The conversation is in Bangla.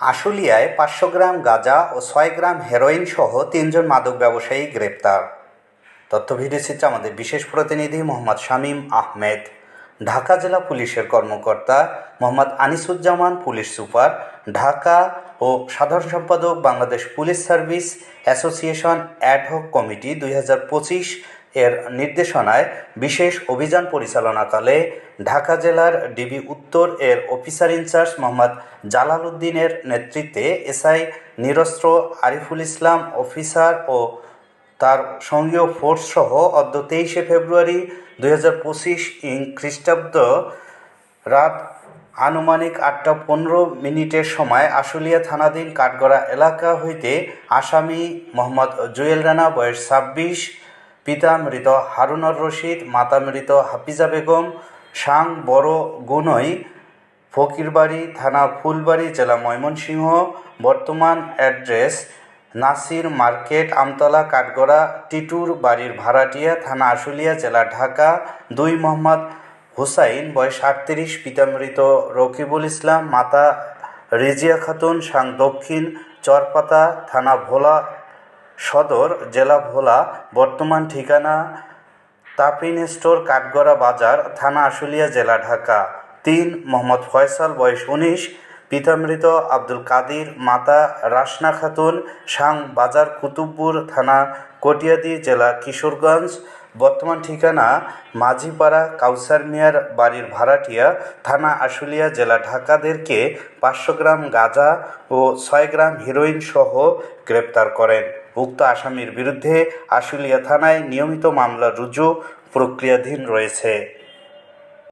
আশুলিয়ায় পাঁচশো গ্রাম গাঁজা ও ছয় গ্রাম হেরোইন সহ তিনজন মাদক ব্যবসায়ী গ্রেপ্তার। তথ্য ভিডিওচিত্রে আমাদের বিশেষ প্রতিনিধি মোহাম্মদ শামীম আহমেদ। ঢাকা জেলা পুলিশের কর্মকর্তা মোহাম্মদ আনিসুজ্জামান, পুলিশ সুপার, ঢাকা ও সাধারণ সম্পাদক Bangladesh police service association ad hoc committee দুই হাজার পঁচিশ এর নির্দেশনায় বিশেষ অভিযান পরিচালনাকালে ঢাকা জেলার ডিবি উত্তর এর অফিসার ইনচার্জ মোহাম্মদ জালাল উদ্দিনের নেতৃত্বে এসআই নিরস্ত্র আরিফুল ইসলাম অফিসার ও তার সঙ্গীয় ফোর্স সহ অদ্য তেইশে ফেব্রুয়ারি দুই হাজার পঁচিশ ইং খ্রিস্টাব্দ রাত আনুমানিক আটটা পনেরো মিনিটের সময় আশুলিয়া থানাধীন কাঠগড়া এলাকা হইতে আসামি মোহাম্মদ জুয়েল রানা, বয়স ছাব্বিশ পিতা মৃত হারুনর রশিদ, মাতা মৃত হাফিজা বেগম সাং বড় গুনই, ফকিরবাড়ি থানা ফুলবাড়ি, জেলা ময়মনসিংহ। বর্তমান অ্যাড্রেস নাসির মার্কেট, আমতলা, কাঠগড়া, টিটুর বাড়ির ভাড়াটিয়া, থানা আশুলিয়া, জেলা ঢাকা। দুই মোহাম্মদ হুসাইন, বয়স আটত্রিশ, পিতা মৃত রকিবুল ইসলাম, মাতা রেজিয়া খাতুন সাং দক্ষিণ, চরপাতা, থানা ভোলা সদর, জেলা ভোলা, বর্তমান ঠিকানা তাপিন স্টোর, কাঠগড়া বাজার, থানা আশুলিয়া, জেলা ঢাকা। তিন, মোহাম্মদ ফয়সাল, বয়স উনিশ, পিতামৃত আব্দুল কাদির, মাতা রাসনা খাতুন সাং বাজার, কুতুবপুর, থানা কটিয়াদি, জেলা কিশোরগঞ্জ। বর্তমান ঠিকানা মাঝিপাড়া, কাউসার মিয়ার বাড়ির ভাড়াটিয়া, থানা আশুলিয়া, জেলা ঢাকাদেরকে পাঁচশো গ্রাম গাঁজা ও ছয় গ্রাম হিরোইন সহ গ্রেপ্তার করেন। উক্ত আসামির বিরুদ্ধে আশুলিয়া থানায় নিয়মিত মামলা রুজু প্রক্রিয়াধীন রয়েছে।